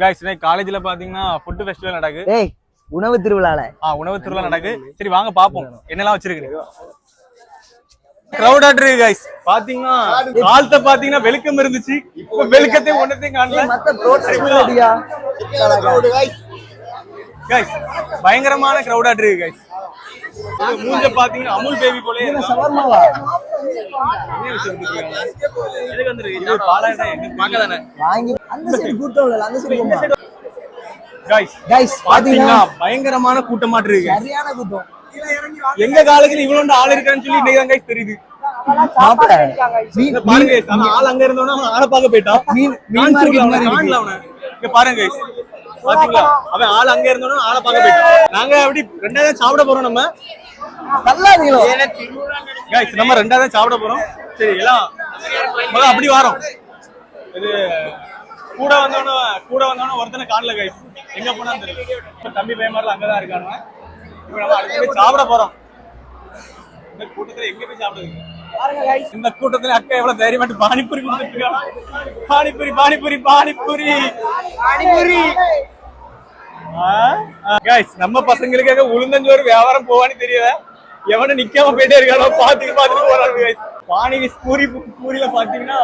இன்னைக்கு காலேஜ்ல பாத்தீங்கன்னா ஃபுட் ஃபெஸ்டிவல் நடக்கு. ஏய் உணவு திருவிழால. ஆ உணவு திருவிழா நடக்கு. சரி வாங்க பாப்போம். என்னெல்லாம் வச்சிருக்கீங்க கிரௌட் இருக்கு கைஸ் பாத்தீங்கன்னா காலத்தை பாத்தீங்கன்னா வெளுக்கம் இருந்துச்சு. இப்ப வெளுக்கத்தையும் ஒன்னத்தையும் காணல. மத்த ப்ரோட்டீன் ரெடியா கைஸ் பயங்கரமான கிரௌடா இருக்கு கைஸ் மூஞ்ச பாத்தீங்கன்னா அமுல் பேபி போலே சவர்மாவா? கூட்டம் பயங்கரமான கூட்டமாட்டு இருக்கு சரியான கூட்டம் எங்க காலேஜ்ல இவ்வளவு ஆள் இருக்கான்னு சொல்லி இன்னைக்கு தான் தெரியுது. பாருங்க ஆள் அங்க இருந்தவன அவன் ஆளை பார்க்க போயிட்டான். இங்க பாருங்க. பாத்தீங்களா? அவன் ஆள் அங்க இருந்தவன ஆளை பார்க்க போயிட்டான் நாங்க அப்படி ரெண்டாவது சாப்பிட போறோம் நம்ம. தள்ளாதீங்களோ? guys நம்ம ரெண்டாவது சாப்பிட போறோம். சரி எல்லாம் முதல்ல அப்படி வாரோம். இது கூட வந்தவன கூட வந்தவன ஒருத்தனை காணல கைஸ் எங்க போனா தெரியல. தம்பி பையன் அங்கதான் இருக்கானுங்க இப்ப நம்ம அடுத்து சாப்பிட போறோம். இந்த கூட்டத்துல எங்க போய் சாப்பிடுறது இந்த கூட்டத்துல அக்கா எவ்வளவு தைரியமாட்டு பானிபூரி. பானிபூரி பானிபூரி பானிபூரி. பானிபூரி. கைஸ் நம்ம பசங்களுக்காக உளுந்தஞ்சோறு வியாபாரம் போவான்னு தெரியல. எவனும் நிக்காம போயிட்டே இருக்கானோ பாத்துட்டு பாத்துட்டு போறாங்க கைஸ் பானி பூரி பூரியில பாத்தீங்கன்னா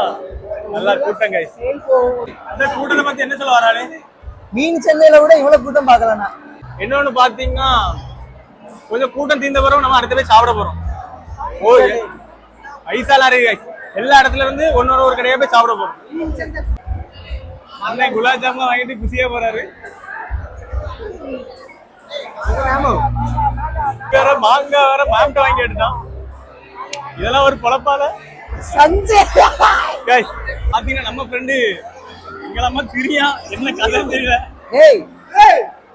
நல்லா கூட்டம் கைஸ் அந்த கூட்டத்தை பத்தி என்ன சொல்ல வராளே மீன் சென்னையில விட இவ்வளவு கூட்டம் பார்க்கலண்ணா. இன்னொன்னு பாத்தீங்கன்னா கொஞ்சம் கூட்டம் தீர்ந்த பிறகு நம்ம அடுத்த போய் சாப்பிட போறோம். ஓ ஐசாலாம் இருக்கு guys. எல்லா இடத்துல இருந்து ஒன்னொரு ஒரு கடையா போய் சாப்பிட போறோம். அண்ணன் குலாப் ஜாமுன் வாங்கிட்டு குசியா போறாரு. வேற மாங்காய் வேற மாம்ட்ட வாங்கி எடுத்தான் இதெல்லாம் ஒரு பொழப்பால? சஞ்சய். பாத்தீங்கன்னா நம்ம ஃப்ரெண்டு எங்களம்மா திரியா என்ன கதைன்னு தெரியல. ஏய்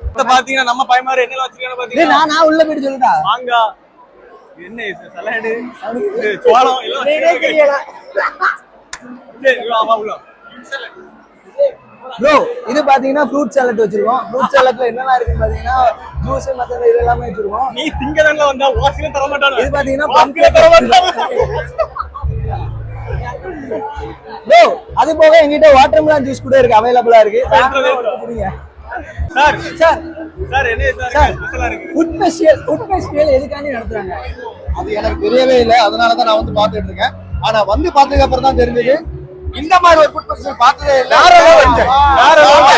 இப்ப பாத்தீங்கன்னா நம்ம பையமாரு என்ன வச்சிருக்காங்க டேய் பாத்தீங்கன்னா நான் நான் உள்ள போயிட்டு சொல்லுடா. மாங்காய் என்ன சலாடு சோளம் எல்லாம் வச்சிருக்காங்க. சரி, வா, வா, உள்ள. ப்ரோ இது பாத்தீங்கன்னா ஃப்ரூட் சாலட் வச்சிருக்கோம். ஃப்ரூட் சாலட்ல என்னெல்லாம் இருக்குன்னு பாத்தீங்கன்னா ஜூஸ் மத்த இது எல்லாமே வச்சிருக்கோம். நீ திங்கதன்ல வந்தா வாசில தர மாட்டானு? இது பாத்தீங்கன்னா தர மாட்டானு? ப்ரோ அது போக எங்கிட்ட வாட்டர்மெலன் ஜூஸ் கூட இருக்கு அவைலபிளா இருக்கு. சார் சார் சார் என்ன சார். ஃபெஸ்டிவல் ஃபுட் ஃபெஸ்டிவல் எதுக்காண்டி நடத்துறாங்க? அது எனக்கு தெரியவே இல்லை அதனால தான் நான் வந்து பார்த்துட்டு இருக்கேன். ஆனா வந்து பார்த்ததுக்கு அப்புறம் தான் தெரிஞ்சது. இந்த மாதிரி ஒரு ஃபுட் ஃபெஸ்டிவல் பார்த்ததே இல்லை வேற level. வேற level.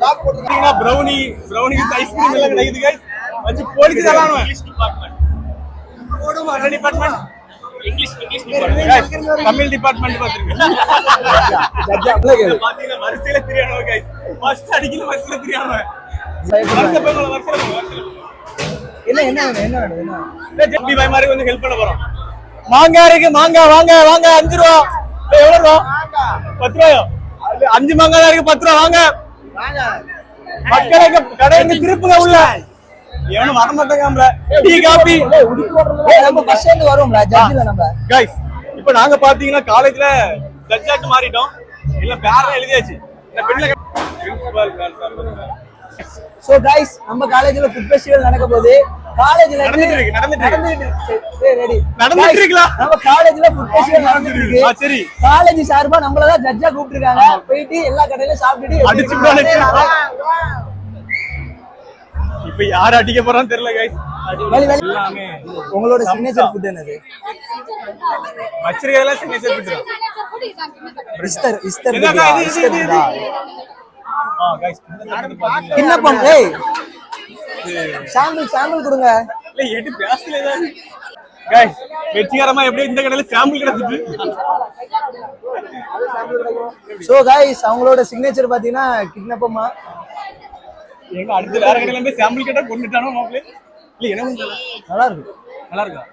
சாப்பிட்டு போட்டுருக்கேன். பாத்தீங்கன்னா brownie with ice cream எல்லாம் கிடைக்குது தரானுவ. என்ன department? Guys, தமிழ் டிபார்ட்மெண்ட் பாத்துருக்கேன் பாத்தீங்கன்னா வரிசையில தெரியானவ guys. First அடிக்கல வரிசையில தெரியானவ. வரிசை போங்க, வரிசையில போங்க, வரிசையில போங்க. என்ன என்ன என்ன பாய் மாதிரி கொஞ்சம் ஹெல்ப் பண்ண போறோம் மாங்காய் இருக்கு மாங்காய் வாங்க வாங்க அஞ்சு ரூபா. எவ்வளவு ரூபா? பத்து ரூபாயோ? அஞ்சு மாங்காய் இருக்கு பத்து ரூபா வாங்க. மக்களுக்கு கடைக்கு திருப்புங்க உள்ள. எவனும் வர மாட்டாங்க டீ காபி. நம்ம பஸ் ஸ்டாண்ட் வருவோம்ல ஜட்ஜில நம்ம. கைஸ் இப்போ நாங்க பாத்தீங்கன்னா காலேஜ்ல ஜட்ஜாக்கு மாறிட்டோம். இல்ல பேரெல்லாம் எழுதியாச்சு. இந்த பெண்ல பிரின்சிபால் சோ கைஸ் நம்ம காலேஜ்ல ஃபுட் ஃபெஸ்டிவல் நடக்க போகுது. காலேஜ்ல நடந்துட்டு நடந்துட்டு இருக்கு. நடந்துட்டு ரெடி நடந்துட்டு இருக்குலா? நம்ம காலேஜ்ல ஃபுட் ஃபெஸ்டிவல் நடந்துட்டு இருக்கு சரி. காலேஜ் சார்பா நம்மள தான் ஜட்ஜா கூப்பிட்டுருக்காங்க போயிட்டு எல்லா கடையில சாப்பிட்டுட்டு அடிச்சு இப்ப யார் அடிக்க போறான்னு தெரியல கைஸ். எல்லாமே உங்களோட சிக்னேச்சர் ஃபுட் என்னது வச்சிருக்கிறதெல்லாம் சிக்னேச்சர் இஸ்தர் இஸ்தர் இஸ்தர். ஆ கைஸ் கிண்ணப்பம் ஏய் சாம்பிள் சாம்பிள் கொடுங்க. இல்ல எட்டு பேசல கைஸ் வெற்றிகரமா எப்படி இந்த கடையில சாம்பிள் கிடைச்சிட்டு. சோ கைஸ் அவங்களோட சிக்னேச்சர் பாத்தீங்கன்னா கிட்னப்பமா எங்க அடுத்து வேற கடையில போய் சாம்பிள் கேட்டா கொண்டுட்டானோ மாப்பிள்ளை? இல்ல என்ன தெரியல. நல்லா இருக்கு. நல்லா இருக்கா?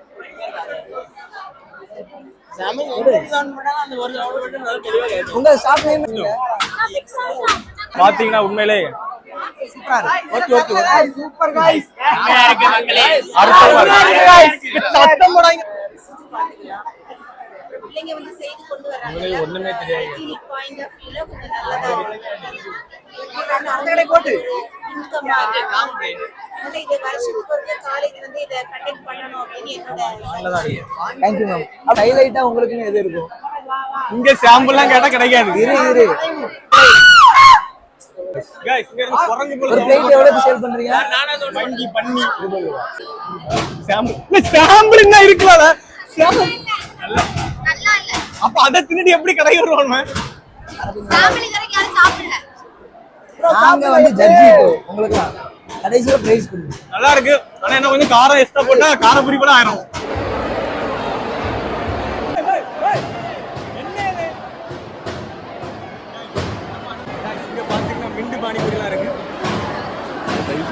உங்க ஸ்டாஃப் நேம் பாத்தீங்கன்னா ஓகே ஓகே சூப்பர் கைஸ் சத்தம் போடாங்க பிள்ளைங்க வந்து செய்து கொண்டு வராங்க. இவங்களுக்கு ஒண்ணுமே தெரியாது. Hygienic point of view ல கொஞ்சம் நல்லதா இருக்கு. அந்த கடை போட்டு Income ஆ- அதனால இது வருஷத்துக்கு ஒரு காலேஜ் வந்து இதை கண்டக்ட் பண்ணணும் அப்படின்னு என்னோட நல்லதா இருக்கு. தேங்க்யூ மேம் ஹைலைட்டா உங்களுக்குன்னு எது இருக்கும்? இங்க சாம்பிள்லாம் கேட்டா கிடைக்காது. இரு இரு Guys, இங்க இருந்து குரங்கு போல ஒரு பிளேட் எவ்வளவு சேல் பண்றீங்க? சாம்பிள் சாம்பிள் என்ன சாம்பிள் இல்ல. அப்ப அதை தின்னுட்டு எப்படி கடை வருவான் நாங்க வந்து ஜட்ஜி உங்களுக்கு கடைசியில பிரைஸ் கொடுங்க. நல்லா இருக்கு. ஆனா என்ன கொஞ்சம் காரம் எக்ஸ்ட்ரா போட்டா காரப்பொரி கூட ஆயிரும்.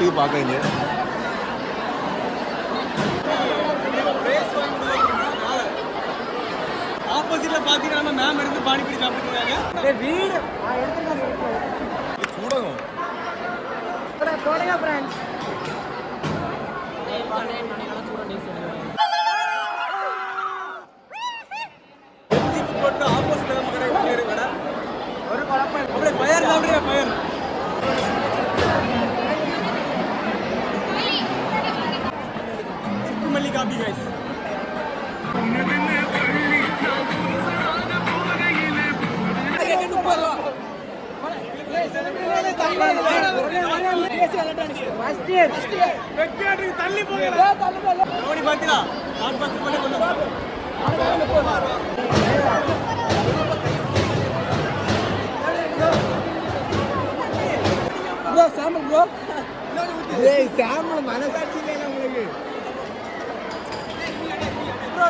தயவுசெய்து பார்க்குறீங்க ஆப்போசிட்ல பாத்தீங்கன்னா மேம் இருந்து பானிபூரி சாப்பிட்டுருக்காங்க சூடகம் போட்டு ஆப்போசிட்ல நம்ம கடை பேரு கடை ஒரு குழப்பம் அப்படியே ஃபயர் சாப்பிடுறியா ஃபயர் சுக்குமல்லி காபி கைஸ் தள்ளி போங்க தோனி பாத்தீங்களா நான் பத்து பண்ணி கொண்டு எல்லாருக்குண்ணா மேலே பார்த்தீங்கன்னா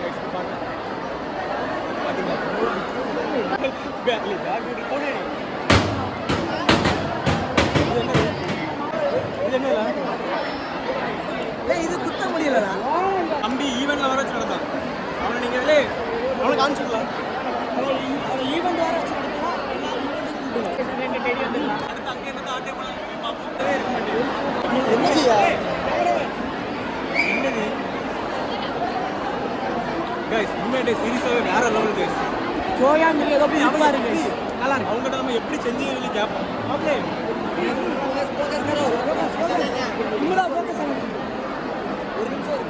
actually பார்க்க. பார்த்தீங்களா? Bag ல bag விட்டு போடு. இது என்னது? இது என்னதுடா? ஏய் இது குத்த முடியலடா தம்பி ஈவெண்ட்ல வர நடந்தான் அவனை நீங்க இதுல அவனை காமிச்சிடலாம் அடுத்து அங்கே இருந்து என்னது? கைஸ் உண்மையிலே சீரியஸாவே வேற லெவல் கைஸ் சோயா மில்லி ஏதோ இருக்கு நல்லா இருக்கு அவங்ககிட்ட நம்ம எப்படி செஞ்சீங்கன்னு சொல்லி கேட்போம் ஓகே இங்கடா ஃபோக்கஸ் ஒரு நிமிஷம்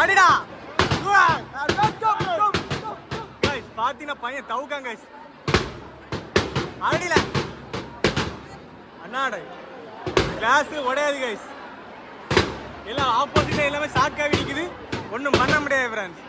அடிடா! கைஸ் பாத்தீங்கன்னா பையன் தவுக்காங்க கைஸ் அடில அண்ணாடை கிளாஸ் உடையாது கைஸ் எல்லாம் ஆப்போசிட்டா எல்லாமே ஷாக்காகி நிக்குது. ஒண்ணும் பண்ண முடியாது ஃப்ரெண்ட்ஸ்